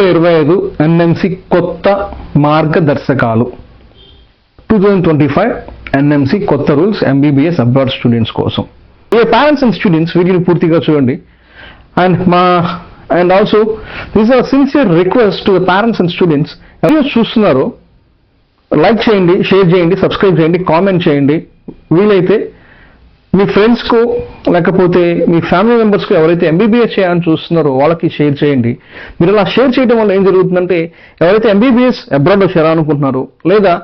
వేల ఇరవై ఐదు ఎన్ఎంసి కొత్త మార్గదర్శకాలు. Two thousand twenty five NMC కొత్త రూల్స్ ఎంబీబీఎస్ అబ్రాడ్ స్టూడెంట్స్ కోసం. ఏ పేరెంట్స్ అండ్ స్టూడెంట్స్ వీటిని పూర్తిగా చూడండి. అండ్ మా and also this are sincere request to the parents and students ఎవరు చూస్తున్నారో లైక్ చేయండి షేర్ చేయండి సబ్స్క్రైబ్ చేయండి కామెంట్ చేయండి. వీలైతే మీ ఫ్రెండ్స్కు లేకపోతే మీ ఫ్యామిలీ మెంబర్స్కు ఎవరైతే ఎంబీబీఎస్ చేయాలని చూస్తున్నారో వాళ్ళకి షేర్ చేయండి. మీరు అలా షేర్ చేయడం వల్ల ఏం జరుగుతుందంటే ఎవరైతే ఎంబీబీఎస్ అబ్రాడ్లో చేరాలనుకుంటున్నారో లేదా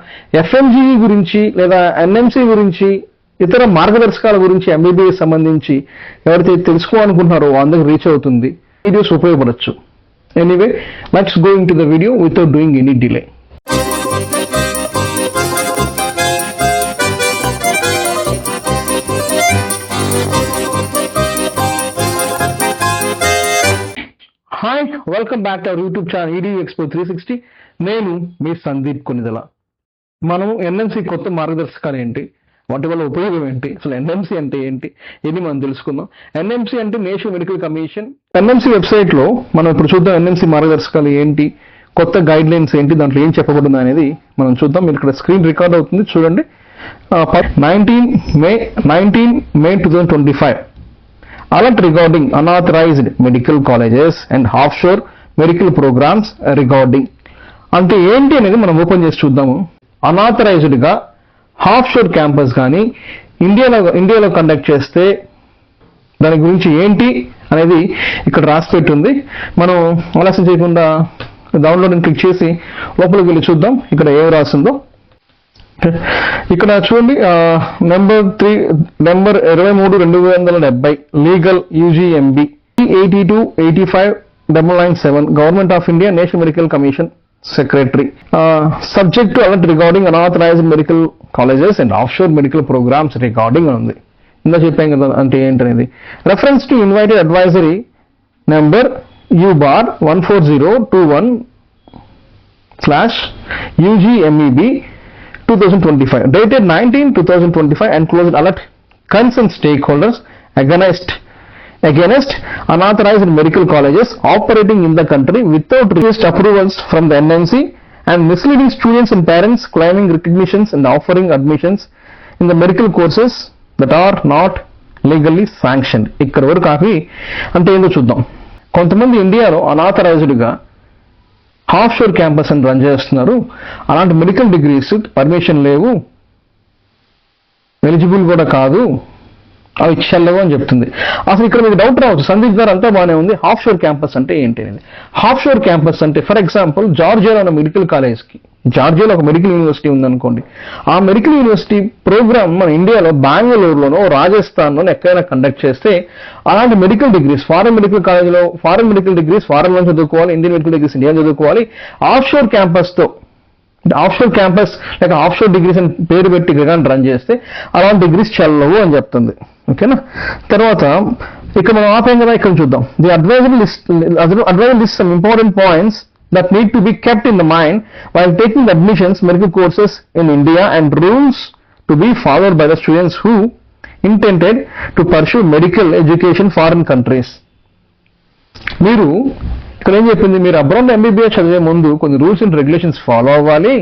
ఎఫ్ఎంజీ గురించి లేదా ఎన్ఎంసీ గురించి ఇతర మార్గదర్శకాల గురించి ఎంబీబీఎస్ సంబంధించి ఎవరైతే తెలుసుకోవాలనుకుంటున్నారో అందరికి రీచ్ అవుతుంది. Videos ఉపయోగపడచ్చు. Anyway let's going to the video without doing any delay hi welcome back to our YouTube channel ED expo three sixty నేను మీ సందీప్ కొనిదల. మనం ఎన్ఎంసి కొత్త మార్గదర్శకాలు ఏంటి? వాటి వల్ల ఉపయోగం ఏంటి? అసలు ఎన్ఎంసి అంటే ఏంటి? ఇది మనం తెలుసుకుందాం. ఎన్ఎంసి అంటే నేషనల్ మెడికల్ కమిషన్. ఎన్ఎంసి వెబ్సైట్లో మనం ఇప్పుడు చూద్దాం ఎన్ఎంసి మార్గదర్శకాలు ఏంటి? కొత్త గైడ్ లైన్స్ ఏంటి? దాంట్లో ఏం చెప్పబడింది అనేది మనం చూద్దాం. మీరు ఇక్కడ స్క్రీన్ రికార్డ్ అవుతుంది. చూడండి. Nineteen May nineteen May two thousand twenty five alert regarding unauthorized medical colleges and offshore medical programs recording అంటే ఏంటి అనేది మనం ఓపెన్ చేసి చూద్దాము. అనాథరైజ్డ్గా హాఫ్ షోర్ క్యాంపస్ కానీ ఇండియాలో ఇండియాలో కండక్ట్ చేస్తే దాని గురించి ఏంటి అనేది ఇక్కడ రాసి పెట్టుంది. మనం ఆలస్యం చేయకుండా డౌన్లోడ్ క్లిక్ చేసి లోపలికి వెళ్ళి చూద్దాం. ఇక్కడ ఏం రాసిందో. ఇక్కడ చూడండి నెంబర్ త్రీ నెంబర్ ఇరవై మూడు రెండు వందల డెబ్బై legal UGMB eighty two eighty five double nine seven government of India National Medical Commission secretary subject to alert regarding unauthorized medical colleges and offshore medical programs regarding అని ఉంది. ఇందా చెప్పాం కదా అంటే ఏంటనేది. Reference to invited advisory number U bar one four zero two one slash UGMEB 2025 dated 19 2025 and closed alert concerned stakeholders against against unauthorized medical colleges operating in the country without request approvals from the NMC and misleading students and parents claiming recognitions and offering admissions in the medical courses that are not legally sanctioned ఇక్కడ వరకు ఆపి అంటే ఏందో చూద్దాం కొంతమంది ఇండియాలో అనాథరైజ్డ్గా offshore campus అని రన్ చేస్తున్నారు. అలాంటి మెడికల్ డిగ్రీస్ పర్మిషన్ లేవు. ఎలిజిబుల్ కూడా కాదు. అవి చెల్లవు అని చెప్తుంది. అసలు ఇక్కడ మీకు డౌట్ రావచ్చు. సందీప్ గారు అంతా బాగానే ఉంది. హాఫ్ షోర్ క్యాంపస్ అంటే ఏంటి అనేది? హాఫ్ షోర్ క్యాంపస్ అంటే ఫర్ ఎగ్జాంపుల్ జార్జియాలో ఉన్న మెడికల్ కాలేజ్కి జార్జియాలో ఒక మెడికల్ యూనివర్సిటీ ఉందనుకోండి. ఆ మెడికల్ యూనివర్సిటీ ప్రోగ్రామ్ మన ఇండియాలో బెంగళూరులోనో రాజస్థాన్లోనో ఎక్కడైనా కండక్ట్ చేస్తే అలాంటి మెడికల్ డిగ్రీస్ ఫారెన్ మెడికల్ కాలేజ్లో ఫారెన్ మెడికల్ డిగ్రీస్ ఫారెన్లో చదువుకోవాలి ఇండియన్ మెడికల్ డిగ్రీస్ ఇండియా చదువుకోవాలి. ఆఫ్షోర్ క్యాంపస్తో ఆఫ్షోర్ క్యాంపస్ లేక ఆఫ్షోర్ డిగ్రీస్ అని పేరు పెట్టి కానీ రన్ చేస్తే అలాంటి డిగ్రీస్ చల్లవు అని చెప్తుంది. ఓకేనా తర్వాత ఇక్కడ మనం ఆపేం కదా ఇక్కడ చూద్దాం. The adviser list adviser list some important points that need to be kept in the mind while taking the admissions medical courses in India and rules to be followed by the students who intended to pursue medical education foreign countries. మీరు ఇక్కడ ఏం చెప్పింది మీరు abroad MBBS చదివే ముందు కొన్ని rules and regulations follow అవ్వాలి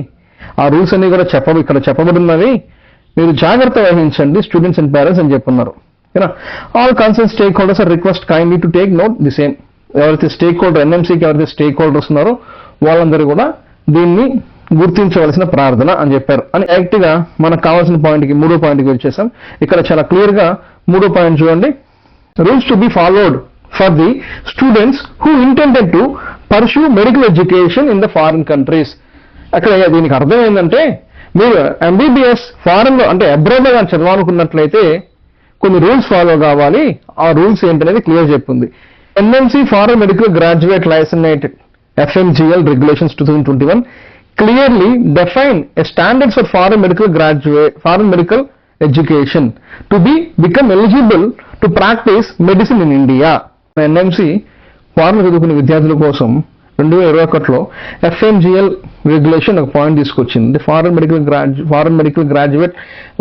ఆ రూల్స్ అన్ని కూడా చెప్ప ఇక్కడ చెప్పబడినవి మీరు జాగ్రత్త వహించండి స్టూడెంట్స్ అండ్ పేరెంట్స్ అని చెప్పున్నారు all concern stakeholders are request kindly to take note the same ఎవరైతే స్టేక్ హోల్డర్ ఎన్ఎంసీకి ఎవరైతే స్టేక్ హోల్డర్స్ ఉన్నారో వాళ్ళందరూ కూడా దీన్ని గుర్తించవలసిన ప్రార్థన అని చెప్పారు. అని యాక్ట్గా మనకు కావాల్సిన పాయింట్కి మూడో పాయింట్కి వచ్చేసాం. ఇక్కడ చాలా క్లియర్గా మూడో పాయింట్ చూడండి. Rules to be followed for the students who intended to pursue medical education in the foreign countries అక్కడ దీనికి అర్థం ఏంటంటే మీరు ఎంబీబీఎస్ ఫారెన్లో అంటే అబ్రాడ్ కానీ చదవాలనుకున్నట్లయితే కొన్ని రూల్స్ ఫాలో కావాలి. ఆ రూల్స్ ఏంటనేది క్లియర్ చెప్పింది MNC foreign medical graduate licentiated FMGL regulations two thousand twenty one clearly define standards of foreign medical graduate foreign medical education to be become eligible to practice medicine in India NMC foreign చదువుకునే విద్యార్థుల కోసం రెండు వేల ఇరవై ఒకటిలో FMGL regulation ఒక point తీసుకొచ్చింది. Foreign medical graduate foreign medical graduate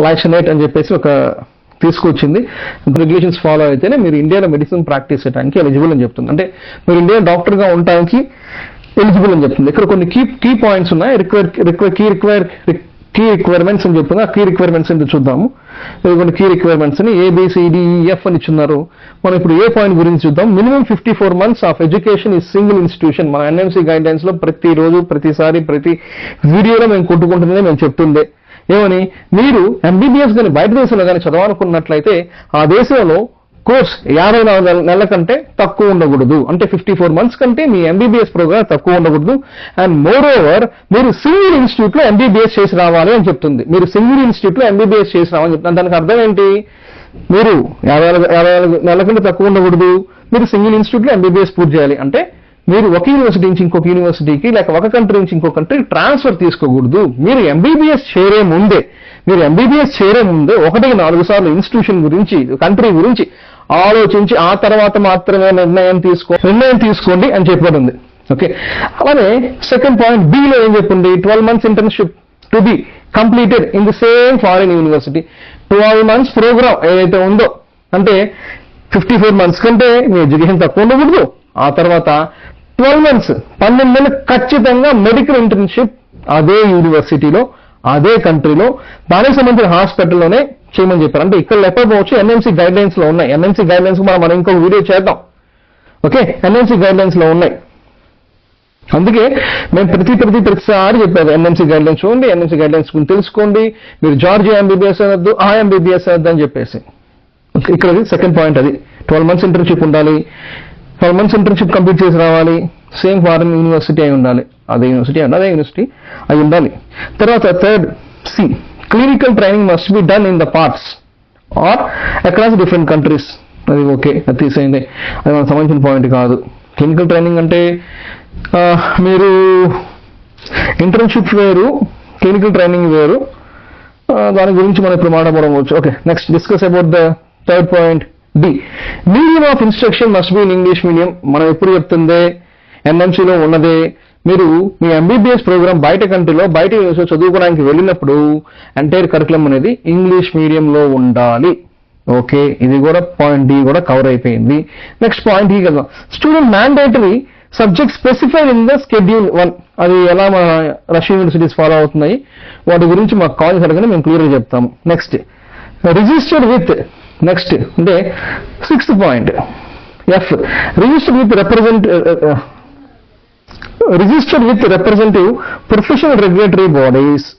licentiate అని చెప్పేసి ఒక తీసుకొచ్చింది. రెగ్యులేషన్స్ ఫాలో అయితేనే మీరు ఇండియాలో మెడిసిన్ ప్రాక్టీస్ చేయడానికి ఎలిజిబుల్ అని చెప్తుంది. అంటే మీరు ఇండియా డాక్టర్గా ఉండటానికి ఎలిజిబుల్ అని చెప్తుంది. ఇక్కడ కొన్ని కీ కీ పాయింట్స్ ఉన్నాయి. Require require key require key requirements అని చెప్తుంది. ఆ కీ రిక్వైర్మెంట్స్ ఏంటో చూద్దాము. కొన్ని కీ రిక్వైర్మెంట్స్ అని ఏబిసిడిఈఎఫ్ అని ఇచ్చున్నారు. మనం ఇప్పుడు ఏ పాయింట్ గురించి చూద్దాం? Minimum fifty four months of education ఈ సింగిల్ ఇన్స్టిట్యూషన్ మన ఎన్ఎంసీ గైడ్ లైన్స్లో ప్రతిసారి ప్రతి వీడియోలో మేము కొట్టుకుంటుందే మేము చెప్తుండే. ఏమని? మీరు ఎంబీబీఎస్ కానీ బయట దేశంలో కానీ చదవాలనుకున్నట్లయితే ఆ దేశంలో కోర్స్ యాభై నాలుగు నెల- నెలల కంటే తక్కువ ఉండకూడదు. అంటే ఫిఫ్టీ ఫోర్ మంత్స్ కంటే మీ ఎంబీబీఎస్ ప్రోగ్రామ్ తక్కువ ఉండకూడదు. అండ్ మోర్ ఓవర్ మీరు సింగిల్ ఇన్స్టిట్యూట్లో ఎంబీబీఎస్ చేసి రావాలి అని చెప్తుంది. మీరు సింగిల్ ఇన్స్టిట్యూట్లో ఎంబీబీఎస్ చేసి రావాలని చెప్తుంది. దానికి అర్థం ఏంటి? మీరు యాభై నాలుగు యాభై నాలుగు నెలల కంటే తక్కువ ఉండకూడదు. మీరు సింగిల్ ఇన్స్టిట్యూట్లో ఎంబీబీఎస్ పూర్తి చేయాలి. అంటే మీరు ఒక యూనివర్సిటీ నుంచి ఇంకొక యూనివర్సిటీకి లేక ఒక కంట్రీ నుంచి ఇంకొక కంట్రీ ట్రాన్స్ఫర్ తీసుకోకూడదు. మీరు ఎంబీబీఎస్ చేరే ముందే మీరు ఎంబీబీఎస్ చేరే ముందే ఒకటికి నాలుగు సార్లు ఇన్స్టిట్యూషన్ గురించి కంట్రీ గురించి ఆలోచించి ఆ తర్వాత మాత్రమే నిర్ణయం తీసుకో నిర్ణయం తీసుకోండి అని చెప్పబడి ఉంది ఓకే అలానే సెకండ్ పాయింట్ బిలో ఏం చెప్పింది? Twelve months internship to be completed in the same foreign university twelve months program ఏదైతే ఉందో అంటే ఫిఫ్టీ ఫోర్ మంత్స్ కంటే మీ ఎడ్యుకేషన్ తక్కువ ఉండకూడదు. ఆ తర్వాత ట్వెల్వ్ మంత్స్ పన్నెండు నెలలు ఖచ్చితంగా మెడికల్ ఇంటర్న్షిప్ అదే యూనివర్సిటీలో అదే కంట్రీలో దానికి సంబంధించిన హాస్పిటల్లోనే చేయమని చెప్పారు. అంటే ఇక్కడ లేకపోవచ్చు ఎన్ఎంసీ గైడ్ లైన్స్లో ఉన్నాయి. ఎన్ఎంసీ గైడ్ లైన్స్ మనం మనం ఇంకొక వీడియో చేద్దాం. ఓకే? ఎన్ఎంసీ గైడ్ లైన్స్లో ఉన్నాయి. అందుకే మేము ప్రతి ప్రతి ప్రతిసారి చెప్పారు ఎన్ఎంసీ గైడ్ లైన్స్ చూడండి ఎన్ఎంసీ గైడ్ లైన్స్ తెలుసుకోండి మీరు జార్జియా ఎంబీబీఎస్ అనొద్దు ఆ ఎంబీబీఎస్ అనొద్దు అని చెప్పేసి. ఇక్కడ సెకండ్ పాయింట్ అది. ట్వెల్వ్ మంత్స్ ఇంటర్న్షిప్ ఉండాలి. ట్వెల్వ్ మంత్స్ ఇంటర్న్షిప్ కంప్లీట్ చేసి రావాలి. సేమ్ ఫారెన్ యూనివర్సిటీ అయి ఉండాలి. అదే యూనివర్సిటీ అండ్ అదే యూనివర్సిటీ అయి ఉండాలి. తర్వాత third C clinical training must be done in the parts or across different countries అది ఓకే అది తీసేయండి. అది మనకు సంబంధించిన పాయింట్ కాదు. క్లినికల్ ట్రైనింగ్ అంటే మీరు ఇంటర్న్షిప్ వేరు క్లినికల్ ట్రైనింగ్ వేరు. దాని గురించి మనం ఇప్పుడు మాట్లాడవచ్చు okay next discuss about the third point D medium of instruction must be in English medium మనం ఎప్పుడు చెప్తుందే? ఎన్ఎంసీలో ఉన్నదే. మీరు మీ ఎంబీబీఎస్ ప్రోగ్రామ్ బయట కంట్రీలో బయట యూనివర్సిటీ చదువుకోవడానికి వెళ్ళినప్పుడు ఎంటైర్ కరికులం అనేది ఇంగ్లీష్ మీడియంలో ఉండాలి. ఓకే ఇది కూడా పాయింట్ డి కూడా కవర్ అయిపోయింది. నెక్స్ట్ పాయింట్ ఈ కదా. Student mandatory subject specified in the schedule one అది ఎలా మన రష్యన్ యూనివర్సిటీస్ ఫాలో అవుతున్నాయి? వాటి గురించి మాకు కాల్ అడగని మేము క్లియర్గా చెప్తాము next registered with next day sixth point f. Registered with represent uh, uh, uh registered with representative professional regulatory bodies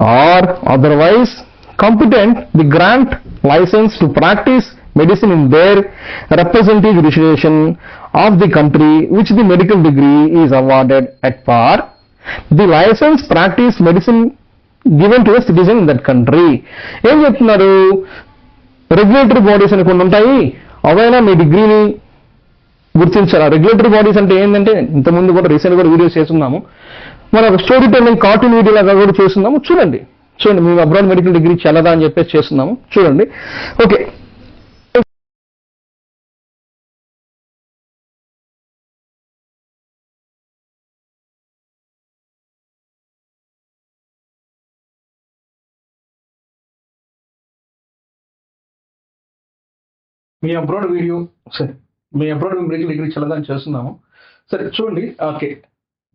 or otherwise competent the grant license to practice medicine in their representative jurisdiction of the country which the medical degree is awarded at par. The license practice medicine given to a citizen in that country ఏం చెప్తున్నారు? Regulatory bodies అని కొన్ని ఉంటాయి. అవైనా మీ డిగ్రీని గుర్తించాలి regulatory bodies అంటే ఏంటంటే ఇంతకుముందు కూడా రీసెంట్ కూడా వీడియోస్ చేస్తున్నాము. మన స్టోరీ టెల్లింగ్ కార్టూన్ వీడియో లాగా కూడా చేస్తున్నాము. చూడండి. చూడండి మేము అబ్రాడ్ మెడికల్ డిగ్రీ చల్లదా అని చెప్పేసి చేస్తున్నాము. చూడండి. ఓకే మీ అబ్రాడ్ వీడియో సరే మీ అబ్రాడ్ మెడికల్ డిగ్రీ చల్లదాన్ని చేస్తున్నాము. సరే చూడండి ఓకే.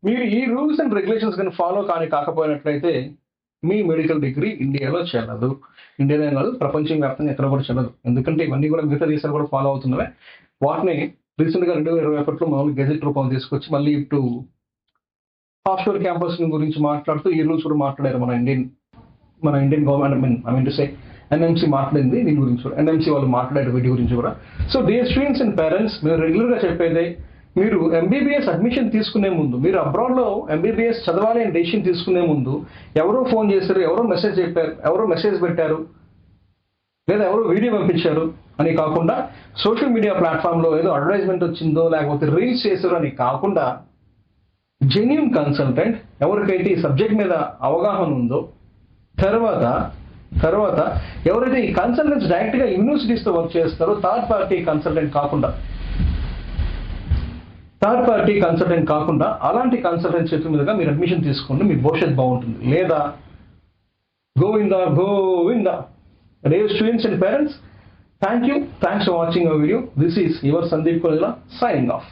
మీరు ఈ రూల్స్ అండ్ రెగ్యులేషన్స్ కానీ ఫాలో కానీ కాకపోయినట్లయితే మీ మెడికల్ డిగ్రీ ఇండియాలో చెల్లదు. ఇండియాలో కాదు ప్రపంచం వ్యాప్తంగా ఎక్కడ కూడా చెల్లదు. ఎందుకంటే ఇవన్నీ కూడా మిగతా దేశాలు కూడా ఫాలో అవుతున్నవే. వాటిని రీసెంట్గా రెండు వేల ఇరవై ఒకటిలో మామూలు గెజెట్ రూపం తీసుకొచ్చి మళ్ళీ ఇటు ఆఫ్షోర్ క్యాంపస్ గురించి మాట్లాడుతూ ఈ రూల్స్ కూడా మాట్లాడారు మన ఇండియన్ మన Indian government I mean I mean to say NMC మాట్లాడింది దీని గురించి కూడా. ఎన్ఎంసీ వాళ్ళు మాట్లాడారు వీటి గురించి కూడా. So dear students and parents మీరు రెగ్యులర్గా మీరు ఎంబీబీఎస్ అడ్మిషన్ తీసుకునే ముందు మీరు అబ్రాడ్లో ఎంబీబీఎస్ చదవాలి అని డెసిషన్ తీసుకునే ముందు ఎవరో ఫోన్ చేశారు ఎవరో మెసేజ్ చెప్పారు ఎవరో మెసేజ్ పెట్టారు లేదా ఎవరో వీడియో పంపించారు అని కాకుండా సోషల్ మీడియా ప్లాట్ఫామ్లో ఏదో అడ్వర్టైజ్మెంట్ వచ్చిందో లేకపోతే రీల్స్ చేశారో అని కాకుండా జెన్యున్ కన్సల్టెంట్ ఎవరికైతే ఈ సబ్జెక్ట్ మీద అవగాహన ఉందో తర్వాత తర్వాత ఎవరైతే ఈ కన్సల్టెంట్స్ డైరెక్ట్గా యూనివర్సిటీస్తో వర్క్ చేస్తారో థర్డ్ పార్టీ కన్సల్టెంట్ కాకుండా థర్డ్ పార్టీ కన్సల్టెంట్ కాకుండా అలాంటి కన్సల్టెంట్ చేతుల మీదుగా మీరు అడ్మిషన్ తీసుకోండి మీ భవిష్యత్ బాగుంటుంది. లేదా Govinda Govinda. Rave students and parents thank you thanks for watching our video this is your Sandeep Korajala signing off